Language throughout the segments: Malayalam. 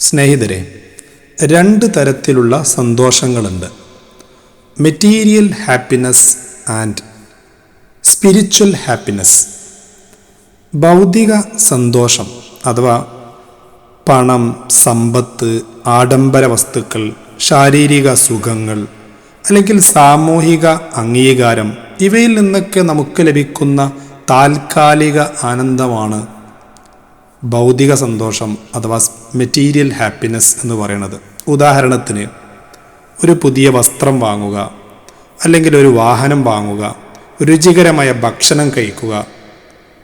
സ്നേഹിതരെ രണ്ട് തരത്തിലുള്ള സന്തോഷങ്ങളുണ്ട്. Material happiness and spiritual happiness. ഭൗതിക സന്തോഷം അഥവാ പണം സമ്പത്ത് ആഡംബര വസ്തുക്കൾ ശാരീരിക സുഖങ്ങൾ അല്ലെങ്കിൽ സാമൂഹിക അംഗീകാരം ഇവയിൽ നിന്നൊക്കെ നമുക്ക് ലഭിക്കുന്ന താൽക്കാലിക ആനന്ദമാണ് ഭൗതിക സന്തോഷം അഥവാ മെറ്റീരിയൽ ഹാപ്പിനെസ് എന്ന് പറയുന്നത്. ഉദാഹരണത്തിന് ഒരു പുതിയ വസ്ത്രം വാങ്ങുക അല്ലെങ്കിൽ ഒരു വാഹനം വാങ്ങുക രുചികരമായ ഭക്ഷണം കഴിക്കുക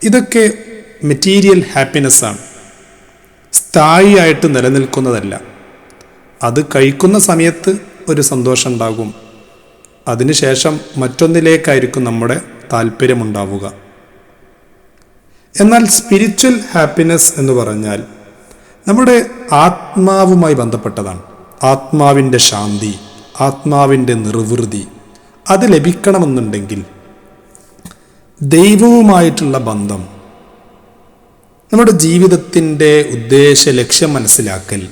ഇതൊക്കെ മെറ്റീരിയൽ ഹാപ്പിനെസ്സാണ് സ്ഥായിയായിട്ട് നിലനിൽക്കുന്നതല്ല. അത് കഴിക്കുന്ന സമയത്ത് ഒരു സന്തോഷം ഉണ്ടാകും. അതിനുശേഷം മറ്റൊന്നിലേക്കായിരിക്കും നമ്മുടെ താല്പര്യമുണ്ടാവുക. എന്നാൽ സ്പിരിച്വൽ ഹാപ്പിനെസ് എന്ന് പറഞ്ഞാൽ നമ്മുടെ ആത്മാവുമായി ബന്ധപ്പെട്ടതാണ്. ആത്മാവിന്റെ ശാന്തി ആത്മാവിന്റെ നിർവൃതി അത് ലഭിക്കണമെന്നുണ്ടെങ്കിൽ ദൈവവുമായിട്ടുള്ള ബന്ധം നമ്മുടെ ജീവിതത്തിന്റെ ഉദ്ദേശ ലക്ഷ്യം മനസ്സിലാക്കൽ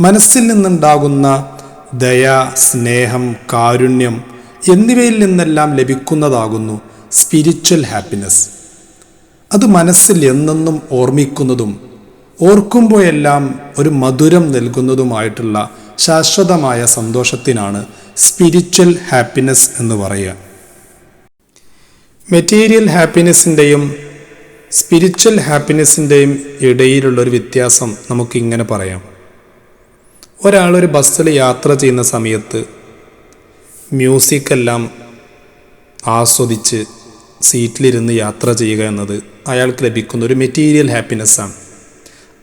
മനസ്സിൽ നിന്നുണ്ടാകുന്ന ദയ സ്നേഹം കാരുണ്യം എന്നിവയിൽ നിന്നെല്ലാം ലഭിക്കുന്നതാകുന്നു സ്പിരിച്വൽ ഹാപ്പിനെസ് അത് മനസ്സിൽ എന്നെന്നും ഓർമ്മിക്കുന്നതും ഓർക്കുമ്പോഴെല്ലാം ഒരു മധുരം നൽകുന്നതുമായിട്ടുള്ള ശാശ്വതമായ സന്തോഷത്തിനാണ് സ്പിരിച്വൽ ഹാപ്പിനെസ് എന്ന് പറയുക. മെറ്റീരിയൽ ഹാപ്പിനെസ്സിന്റെയും സ്പിരിച്വൽ ഹാപ്പിനെസ്സിന്റെയും ഇടയിലുള്ളൊരു വ്യത്യാസം നമുക്കിങ്ങനെ പറയാം. ഒരാളൊരു ബസ്സിൽ യാത്ര ചെയ്യുന്ന സമയത്ത് മ്യൂസിക്കെല്ലാം ആസ്വദിച്ച് സീറ്റിലിരുന്ന് യാത്ര ചെയ്യുക എന്നത് അയാൾക്ക് ലഭിക്കുന്ന ഒരു മെറ്റീരിയൽ ഹാപ്പിനെസ്സാണ്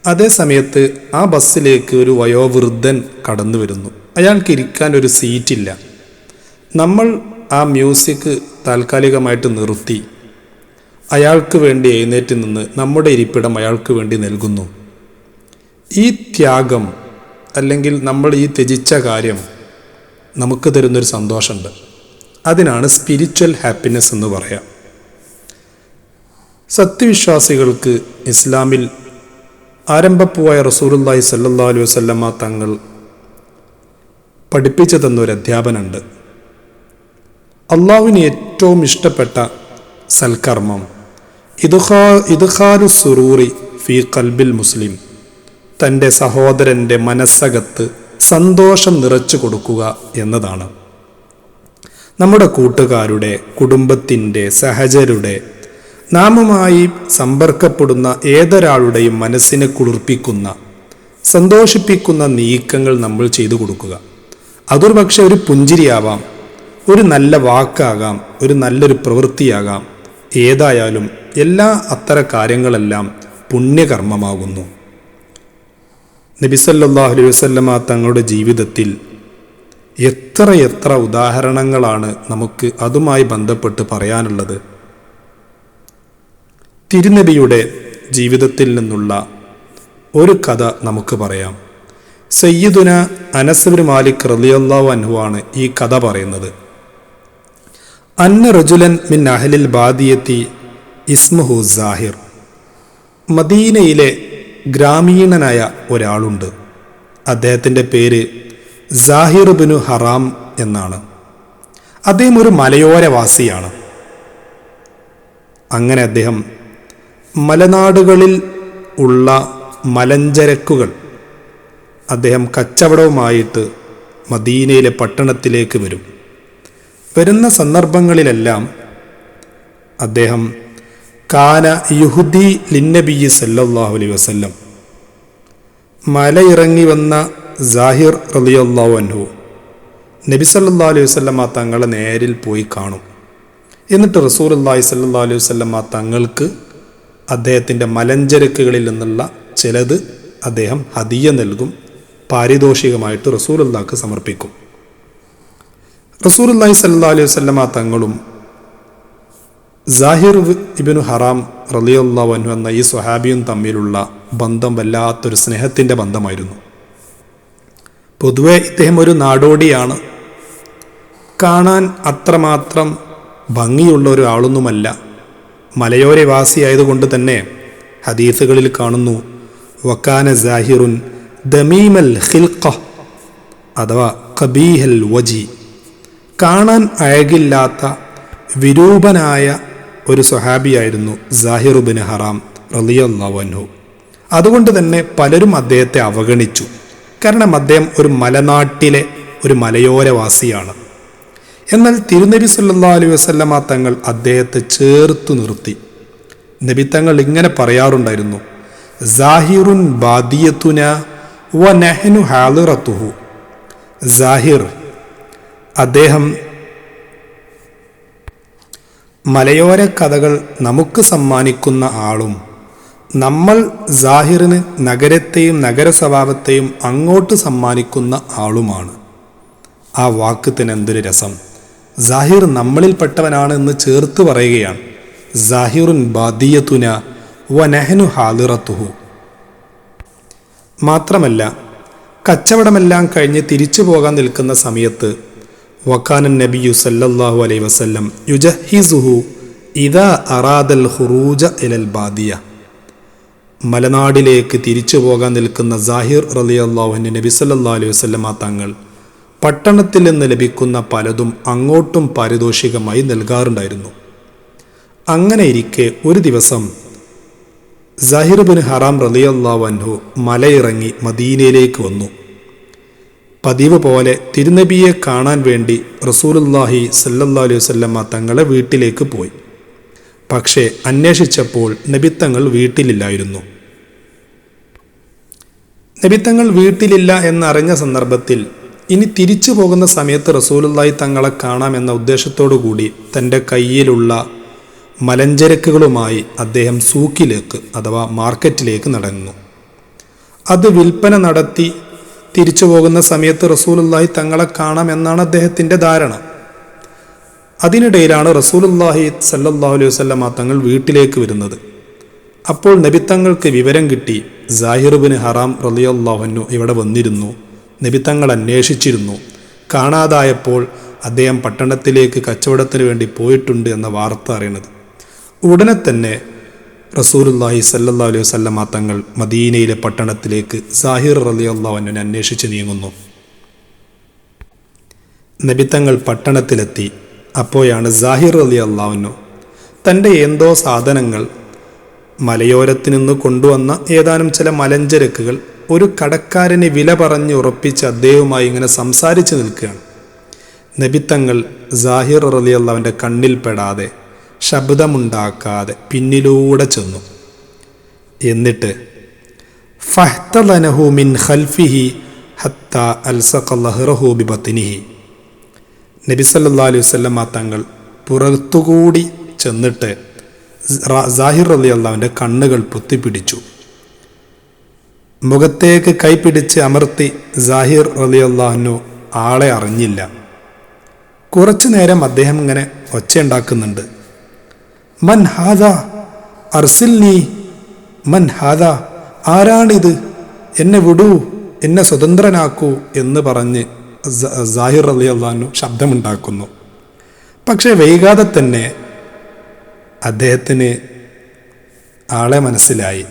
അതേ സമയത്ത് ആ ബസ്സിലേക്ക് ഒരു വയോവൃദ്ധൻ കടന്നു വരുന്നു. അയാൾക്ക് ഇരിക്കാൻ ഒരു സീറ്റില്ല. നമ്മൾ ആ മ്യൂസിക് താൽക്കാലികമായിട്ട് നിർത്തി. അയാൾക്ക് വേണ്ടി എഴുന്നേറ്റ് നിന്ന് നമ്മുടെ ഇരിപ്പിടം അയാൾക്ക് വേണ്ടി നൽകുന്നു. ഈ ത്യാഗം അല്ലെങ്കിൽ നമ്മൾ ഈ ത്യജിച്ച കാര്യം നമുക്ക് തരുന്നൊരു സന്തോഷമുണ്ട്. അതിനാണ് സ്പിരിച്വൽ ഹാപ്പിനെസ് എന്ന് പറയാം. സത്യവിശ്വാസികൾക്ക് ഇസ്ലാമിൽ ആരംഭപ്പുവായ റസൂറുല്ലായി സല്ലാ അലൈഹി വസല്ലമ്മ തങ്ങൾ പഠിപ്പിച്ചു തന്നൊരു അധ്യാപനമുണ്ട്. അള്ളാഹുവിന് ഏറ്റവും ഇഷ്ടപ്പെട്ട സൽക്കർമ്മം ഇതുഹാ ഇദ്ഖാലു സുറൂറി ഫി കൽബിൽ മുസ്ലിം. തന്റെ സഹോദരന്റെ മനസ്സകത്ത് സന്തോഷം നിറച്ചു കൊടുക്കുക എന്നതാണ്. നമ്മുടെ കൂട്ടുകാരുടെ കുടുംബത്തിന്റെ സഹചരുടെ നാമുമായി സമ്പർക്കപ്പെടുന്ന ഏതൊരാളുടെയും മനസ്സിനെ കുളിർപ്പിക്കുന്ന സന്തോഷിപ്പിക്കുന്ന നീക്കങ്ങൾ നമ്മൾ ചെയ്തു കൊടുക്കുക. അതൊരു പക്ഷെ ഒരു പുഞ്ചിരിയാവാം ഒരു നല്ല വാക്കാകാം ഒരു നല്ലൊരു പ്രവൃത്തിയാകാം. ഏതായാലും എല്ലാ അത്തര കാര്യങ്ങളെല്ലാം പുണ്യകർമ്മമാകുന്നു. നബിസല്ലാഹു അലൈഹി തങ്ങളുടെ ജീവിതത്തിൽ എത്ര എത്ര ഉദാഹരണങ്ങളാണ് നമുക്ക് അതുമായി ബന്ധപ്പെട്ട് പറയാനുള്ളത്. തിരുനബിയുടെ ജീവിതത്തിൽ നിന്നുള്ള ഒരു കഥ നമുക്ക് പറയാം. സയ്യിദുന അനസബിൻ മാലിക് റലിയല്ലാഹു ആണ് ഈ കഥ പറയുന്നത്. അന്ന റജുലൻ മിൻ അഹലിൽ ബാദിയത്തി ഇസ്മുഹു സാഹിർ. മദീനയിലെ ഗ്രാമീണനായ ഒരാളുണ്ട്. അദ്ദേഹത്തിന്റെ പേര് സാഹിർ ബിനു ഹറാം എന്നാണ്. അദ്ദേഹം ഒരു മലയോരവാസിയാണ്. അങ്ങനെ അദ്ദേഹം മലനാടുകളിൽ ഉള്ള മലഞ്ചരക്കുകൾ അദ്ദേഹം കച്ചവടവുമായിട്ട് മദീനയിലെ പട്ടണത്തിലേക്ക് വരും. വരുന്ന സന്ദർഭങ്ങളിലെല്ലാം അദ്ദേഹം കാന യുഹുദി ലിന്നബി സല്ലാഹു അലൈ വസല്ലം മലയിറങ്ങി വന്ന ജാഹിർ റലിയല്ലാഹു അൻഹു നബി സല്ലാ അലൈഹി വസ്ലമ തങ്ങളെ നേരിൽ പോയി കാണും. എന്നിട്ട് റസൂർ അള്ളാഹി സല്ലാ അലൈഹി വസ്ലമ തങ്ങൾക്ക് അദ്ദേഹത്തിന്റെ മലഞ്ചരക്കുകളിൽ നിന്നുള്ള ചിലത് അദ്ദേഹം ഹദിയ നൽകും പാരിതോഷികമായിട്ട് റസൂലുല്ലാക്ക് സമർപ്പിക്കും. റസൂലുല്ലാഹി സല്ലാ അലൈഹി വസ്ലമ തങ്ങളും ജാഹിർ ഇബിനു ഹറാം റലിയുള്ളവനു എന്ന ഈ സ്വഹാബിയും തമ്മിലുള്ള ബന്ധം വല്ലാത്തൊരു സ്നേഹത്തിന്റെ ബന്ധമായിരുന്നു. പൊതുവെ ഇദ്ദേഹം ഒരു നാടോടിയാണ്. കാണാൻ അത്രമാത്രം ഭംഗിയുള്ള ഒരു ആളൊന്നുമല്ല. മലയോരവാസിയായതുകൊണ്ട് തന്നെ ഹദീസുകളിൽ കാണുന്നു വക്കാന ജാഹിറുൻ ദമീമൽ ഖിൽഖ അഥവാ കബീഹൽ വജി. കാണാൻ അഴകില്ലാത്ത വിരൂപനായ ഒരു സ്വഹാബിയായിരുന്നു ജാഹിറുബിൻ ഹറാം റലിയല്ലാവൻഹു അതുകൊണ്ട് തന്നെ പലരും അദ്ദേഹത്തെ അവഗണിച്ചു. കാരണം അദ്ദേഹം ഒരു മലനാട്ടിലെ ഒരു മലയോരവാസിയാണ് എന്നാൽ തിരുനബി സല്ലാ അലൈഹി വസല്ലമ തങ്ങൾ അദ്ദേഹത്തെ ചേർത്ത് നിർത്തി. നബി തങ്ങൾ ഇങ്ങനെ പറയാറുണ്ടായിരുന്നു ജാഹിറുൻ ബാദിയത്തുന വ ഹാലിറത്തുഹു ജാഹിർ അദ്ദേഹം മലയോര കഥകൾ നമുക്ക് സമ്മാനിക്കുന്ന ആളും നമ്മൾ ജാഹിറിന് നഗരത്തെയും നഗരസ്വഭാവത്തെയും അങ്ങോട്ട് സമ്മാനിക്കുന്ന ആളുമാണ്. ആ വാക്കത്തിന് എന്തൊരു രസം. സാഹിർ നമ്മളിൽപ്പെട്ടവനാണ് എന്ന് ചേർത്ത് പറയുകയാണ്. സാഹിറുൻ ബാദിയത്തുന വ നെഹ്നു ഹാലിറത്തുഹു മാത്രമല്ല കച്ചവടമെല്ലാം കഴിഞ്ഞ് തിരിച്ചു പോകാൻ നിൽക്കുന്ന സമയത്ത് വക്കാനൻ നബിയു സല്ലല്ലാഹു അലൈ വസല്ലം യുജഹിസുഹു ഇതാ അറാദൽ ഹുറൂജ ഇലൽ ബാദിയ. മലനാടിലേക്ക് തിരിച്ചു പോകാൻ നിൽക്കുന്ന സാഹിർ റലി അള്ളാഹുവിന്റെ നബി സല്ലാ അലൈഹി ആ തങ്ങൾ പട്ടണത്തിൽ നിന്ന് ലഭിക്കുന്ന പലതും അങ്ങോട്ടും പാരിതോഷികമായി നൽകാറുണ്ടായിരുന്നു. അങ്ങനെ ഇരിക്കെ ഒരു ദിവസം സാഹിർ ബിൻ ഹറാം റലിയല്ലാഹു അൻഹു മലയിറങ്ങി മദീനയിലേക്ക് വന്നു. പതിവ് പോലെ തിരുനബിയെ കാണാൻ വേണ്ടി റസൂലുല്ലാഹി സല്ലല്ലാ അലൈഹി വസല്ലമ്മ തങ്ങളെ വീട്ടിലേക്ക് പോയി. പക്ഷേ അന്വേഷിച്ചപ്പോൾ നബിത്തങ്ങൾ വീട്ടിലില്ലായിരുന്നു. നബിത്തങ്ങൾ വീട്ടിലില്ല എന്നറിഞ്ഞ സന്ദർഭത്തിൽ ഇനി തിരിച്ചു പോകുന്ന സമയത്ത് റസൂലുള്ളാഹി തങ്ങളെ കാണാമെന്ന ഉദ്ദേശത്തോടു കൂടി തന്റെ കയ്യിലുള്ള മലഞ്ചരക്കുകളുമായി അദ്ദേഹം സൂക്കിലേക്ക് അഥവാ മാർക്കറ്റിലേക്ക് നടന്നു. അത് വിൽപ്പന നടത്തി തിരിച്ചു പോകുന്ന സമയത്ത് റസൂലുള്ളാഹി തങ്ങളെ കാണാം എന്നാണ് അദ്ദേഹത്തിന്റെ ധാരണ. അതിനിടയിലാണ് റസൂലുള്ളാഹി സല്ലല്ലാഹു അലൈഹി വസല്ലമ തങ്ങൾ വീട്ടിലേക്ക് വരുന്നത്. അപ്പോൾ നബിത്തങ്ങൾക്ക് വിവരം കിട്ടി. സാഹിറുബിന് ഹറാം റലിയല്ലാഹുനു ഇവിടെ വന്നിരുന്നു. നബിത്തങ്ങൾ അന്വേഷിച്ചിരുന്നു. കാണാതായപ്പോൾ അദ്ദേഹം പട്ടണത്തിലേക്ക് കച്ചവടത്തിന് വേണ്ടി പോയിട്ടുണ്ട് എന്ന വാർത്ത അറിയണത് ഉടനെ തന്നെ റസൂലുല്ലാഹി സല്ലാ അലൈഹി വസല്ലമ തങ്ങൾ മദീനയിലെ പട്ടണത്തിലേക്ക് സാഹിർ റലി അള്ളാഹുവിനെ അന്വേഷിച്ച് നീങ്ങുന്നു. നബിത്തങ്ങൾ പട്ടണത്തിലെത്തി. അപ്പോഴാണ് സാഹിർ അലി അള്ളാഹുനു തന്റെ എന്തോ സാധനങ്ങൾ മലയോരത്തു നിന്ന് കൊണ്ടുവന്ന ഏതാനും ചില മലഞ്ചരക്കുകൾ ഒരു കടക്കാരനെ വില പറഞ്ഞ് ഉറപ്പിച്ച് അദ്ദേഹവുമായി ഇങ്ങനെ സംസാരിച്ചു നിൽക്കുകയാണ്. നബിത്തങ്ങൾ ജാഹിർ കണ്ണിൽ കണ്ണിൽപ്പെടാതെ ശബ്ദമുണ്ടാക്കാതെ പിന്നിലൂടെ ചെന്നു. എന്നിട്ട് ഫഹ്തലനഹു മിൻ ഖൽഫിഹി ഹത്ത അൽസഖല്ലഹ്റഹു ബിബത്തിനിഹി. നബി സല്ലല്ലാഹു അലൈഹി വസല്ലമ തങ്ങൾ പുറത്തുകൂടി ചെന്നിട്ട് ജാഹിർ അലി അള്ളാവിന്റെ കണ്ണുകൾ പൊത്തിപ്പിടിച്ചു. മുഖത്തേക്ക് കൈപിടിച്ച് അമർത്തി സാഹിർ അള്ളാഹുനു ആളെ അറിഞ്ഞില്ല. കുറച്ചു നേരം അദ്ദേഹം ഇങ്ങനെ ഒച്ചയുണ്ടാക്കുന്നുണ്ട് മൻ ഹാദ അർസിൽ നീ മൻ ഹാദ ആരാണിത്? എന്നെ വിടൂ എന്നെ സ്വതന്ത്രനാക്കൂ എന്ന് പറഞ്ഞ് സാഹിർ അലി അള്ളഹാനു ശബ്ദമുണ്ടാക്കുന്നു. പക്ഷേ വൈകാതെ തന്നെ അദ്ദേഹത്തിന് ആളെ മനസ്സിലായി.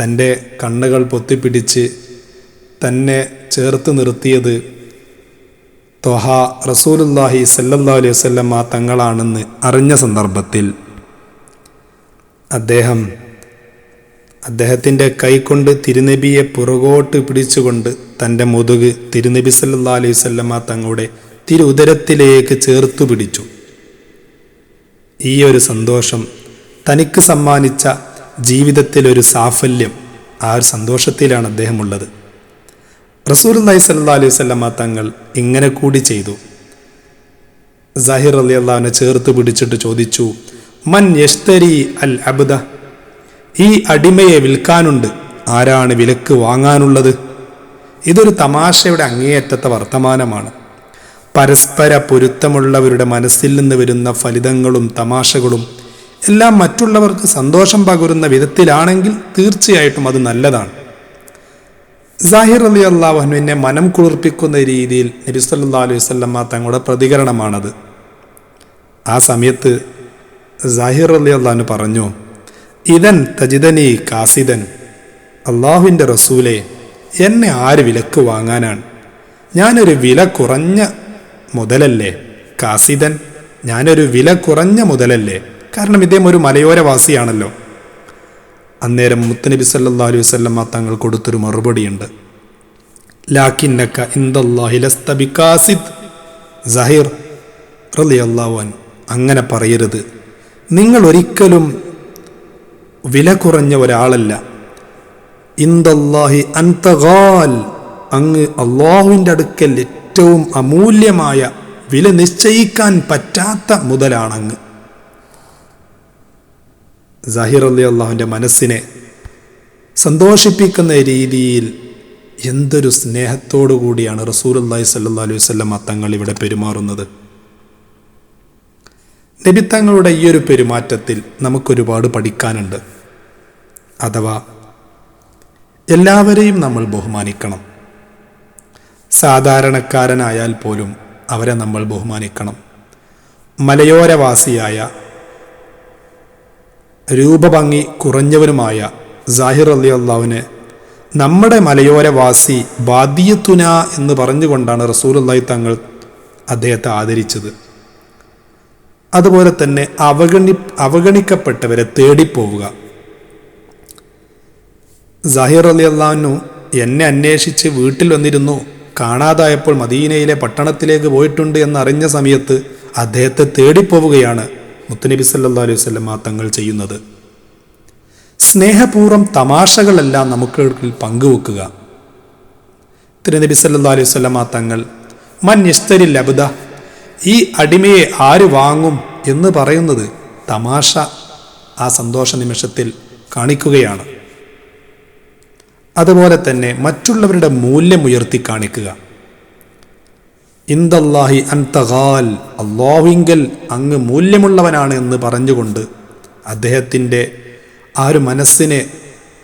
തന്റെ കണ്ണുകൾ പൊത്തിപ്പിടിച്ച് തന്നെ ചേർത്ത് നിർത്തിയത് ത്വഹ റസൂലുല്ലാഹി സല്ലല്ലാ അലൈഹി വല്ലമ്മ തങ്ങളാണെന്ന് അറിഞ്ഞ സന്ദർഭത്തിൽ. അദ്ദേഹം അദ്ദേഹത്തിന്റെ കൈകൊണ്ട് തിരുനബിയെ പുറകോട്ട് പിടിച്ചുകൊണ്ട് തന്റെ മുതുക് തിരുനബി സല്ലാ അലൈഹി വല്ലമ്മ തങ്ങളുടെ തിരുഉദരത്തിലേക്ക് ചേർത്തു പിടിച്ചു ഈ ഒരു സന്തോഷം തനിക്ക് സമ്മാനിച്ച ജീവിതത്തിലൊരു സാഫല്യം ആ ഒരു സന്തോഷത്തിലാണ് അദ്ദേഹം ഉള്ളത് റസൂൽ അള്ളഹി സല്ലാ അലൈഹി സ്വല്ലമ്മ തങ്ങൾ ഇങ്ങനെ കൂടി ചെയ്തു. സാഹിർ അലി അള്ളാഹുവിനെ ചേർത്ത് പിടിച്ചിട്ട് ചോദിച്ചു മൻ യഷ്തരി അൽ അബ്ദ? ഈ അടിമയെ വിൽക്കാനുണ്ട്. ആരാണ് വിലക്ക് വാങ്ങാനുള്ളത്? ഇതൊരു തമാശയുടെ അങ്ങേയറ്റത്തെ വർത്തമാനമാണ്. പരസ്പര പൊരുത്തമുള്ളവരുടെ മനസ്സിൽ നിന്ന് വരുന്ന ഫലിതങ്ങളും തമാശകളും എല്ലാം മറ്റുള്ളവർക്ക് സന്തോഷം പകരുന്ന വിധത്തിലാണെങ്കിൽ തീർച്ചയായിട്ടും അത് നല്ലതാണ്. സാഹിർ അലി അള്ളാഹുവിനെ മനം കുളിർപ്പിക്കുന്ന രീതിയിൽ നബി സല്ലാ അലൈഹി തങ്ങളുടെ പ്രതികരണമാണത്. ആ സമയത്ത് സാഹിർ അലി അള്ളാഹു പറഞ്ഞു ഇതൻ തജിതനി കാസിദൻ അള്ളാഹുവിന്റെ റസൂലെ എന്നെ ആര് വിലക്ക് വാങ്ങാനാണ്? ഞാനൊരു വില കുറഞ്ഞ മുതലല്ലേ? കാസിദൻ ഞാനൊരു വില കുറഞ്ഞ മുതലല്ലേ? കാരണം ഇദ്ദേഹം ഒരു മലയോരവാസിയാണല്ലോ. അന്നേരം മുത്തനബി സല്ലാ അലൈഹി വസ്ലമ തങ്ങൾ കൊടുത്തൊരു മറുപടിയുണ്ട്. അങ്ങനെ പറയരുത്. നിങ്ങൾ ഒരിക്കലും വില കുറഞ്ഞ ഒരാളല്ല. ഇന്ദല്ലാഹി അന്തഗാൽ അങ്ങ് അള്ളാഹുവിന്റെ അടുക്കൽ ഏറ്റവും അമൂല്യമായ വില നിശ്ചയിക്കാൻ പറ്റാത്ത മുതലാണങ്ങ്. സഹിർ അലി അള്ളാഹുവിന്റെ മനസ്സിനെ സന്തോഷിപ്പിക്കുന്ന രീതിയിൽ എന്തൊരു സ്നേഹത്തോടു കൂടിയാണ് റസൂൽ അള്ളാഹി സല്ലാ അലൈഹി വസ്ലം തങ്ങൾ ഇവിടെ പെരുമാറുന്നത്. നബിത്തങ്ങളുടെ ഈ ഒരു പെരുമാറ്റത്തിൽ നമുക്കൊരുപാട് പഠിക്കാനുണ്ട്. അഥവാ എല്ലാവരെയും നമ്മൾ ബഹുമാനിക്കണം. സാധാരണക്കാരനായാൽ പോലും അവരെ നമ്മൾ ബഹുമാനിക്കണം. മലയോരവാസിയായ രൂപഭംഗി കുറഞ്ഞവനുമായ സാഹിർ അലി അള്ളാവിന് നമ്മുടെ മലയോരവാസി ബാദിയത്തുന എന്ന് പറഞ്ഞുകൊണ്ടാണ് റസൂൽ അള്ളാഹി തങ്ങൾ അദ്ദേഹത്തെ ആദരിച്ചത്. അതുപോലെ തന്നെ അവഗണി അവഗണിക്കപ്പെട്ടവരെ തേടിപ്പോവുക. സാഹിർ അലി അള്ളാഹുനു എന്നെ അന്വേഷിച്ച് വീട്ടിൽ വന്നിരുന്നു. കാണാതായപ്പോൾ മദീനയിലെ പട്ടണത്തിലേക്ക് പോയിട്ടുണ്ട് എന്നറിഞ്ഞ സമയത്ത് അദ്ദേഹത്തെ തേടിപ്പോവുകയാണ് മുത്തനബി സല്ലാ അലൈഹി വല്ല തങ്ങൾ ചെയ്യുന്നത്. സ്നേഹപൂർവം തമാശകളെല്ലാം നമുക്ക് പങ്കുവെക്കുക. തിരുനബി സല്ലാ അലൈഹി വല്ല തങ്ങൾ മൻ യസ്തരിൽ അബുദ ഈ അടിമയെ ആര് വാങ്ങും എന്ന് പറയുന്നത് തമാശ ആ സന്തോഷ നിമിഷത്തിൽ കാണിക്കുകയാണ്. അതുപോലെ തന്നെ മറ്റുള്ളവരുടെ മൂല്യം ഉയർത്തി കാണിക്കുക. ഇന്ദല്ലാഹി അൻതഹാൽ അള്ളാഹുവിങ്കൽ അങ്ങ് മൂല്യമുള്ളവനാണ് എന്ന് പറഞ്ഞുകൊണ്ട് അദ്ദേഹത്തിന്റെ ആ ഒരു മനസ്സിനെ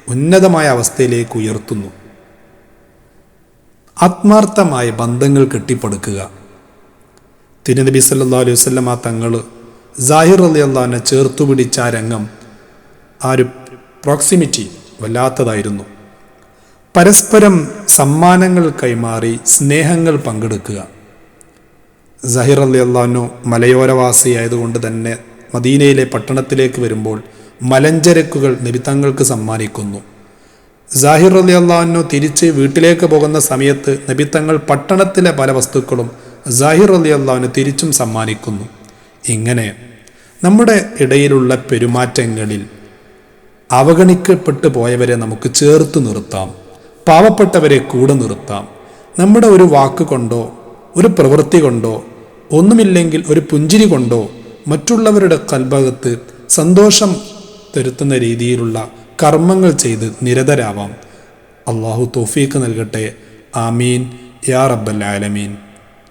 ഉന്നതമായ അവസ്ഥയിലേക്ക് ഉയർത്തുന്നു. ആത്മാർത്ഥമായ ബന്ധങ്ങൾ കെട്ടിപ്പടുക്കുക. തിരുനബി സല്ലാ അലൈഹി വസ്ലമ തങ്ങൾ ജാഹിർ അലി അള്ളഹാനെ ചേർത്തു പിടിച്ച ആ രംഗം ആ ഒരു പ്രോക്സിമിറ്റി വല്ലാത്തതായിരുന്നു. പരസ്പരം സമ്മാനങ്ങൾ കൈമാറി സ്നേഹങ്ങൾ പങ്കെടുക്കുക. സഹിർ അലി അള്ളഹാനു മലയോരവാസിയായതുകൊണ്ട് തന്നെ മദീനയിലെ പട്ടണത്തിലേക്ക് വരുമ്പോൾ മലഞ്ചരക്കുകൾ നബിത്തങ്ങൾക്ക് സമ്മാനിക്കുന്നു. സാഹിർ അലി അള്ളാഹുനു തിരിച്ച് വീട്ടിലേക്ക് പോകുന്ന സമയത്ത് നബിത്തങ്ങൾ പട്ടണത്തിലെ പല വസ്തുക്കളും സാഹിർ അലി അള്ളാഹുന് തിരിച്ചും സമ്മാനിക്കുന്നു. ഇങ്ങനെ നമ്മുടെ ഇടയിലുള്ള പെരുമാറ്റങ്ങളിൽ അവഗണിക്കപ്പെട്ടു പോയവരെ നമുക്ക് ചേർത്ത് നിർത്താം പാവപ്പെട്ടവരെ കൂടെ നിർത്താം. നമ്മുടെ ഒരു വാക്ക് കൊണ്ടോ ഒരു പ്രവൃത്തി കൊണ്ടോ ഒന്നുമില്ലെങ്കിൽ ഒരു പുഞ്ചിരി കൊണ്ടോ മറ്റുള്ളവരുടെ കൽഭാഗത്ത് സന്തോഷം തരുത്തുന്ന രീതിയിലുള്ള കർമ്മങ്ങൾ ചെയ്ത് നിരതരാവാം. അള്ളാഹു തോഫീക്ക് നൽകട്ടെ. ആമീൻ. യാ റബ്ബൽ ആലമീൻ.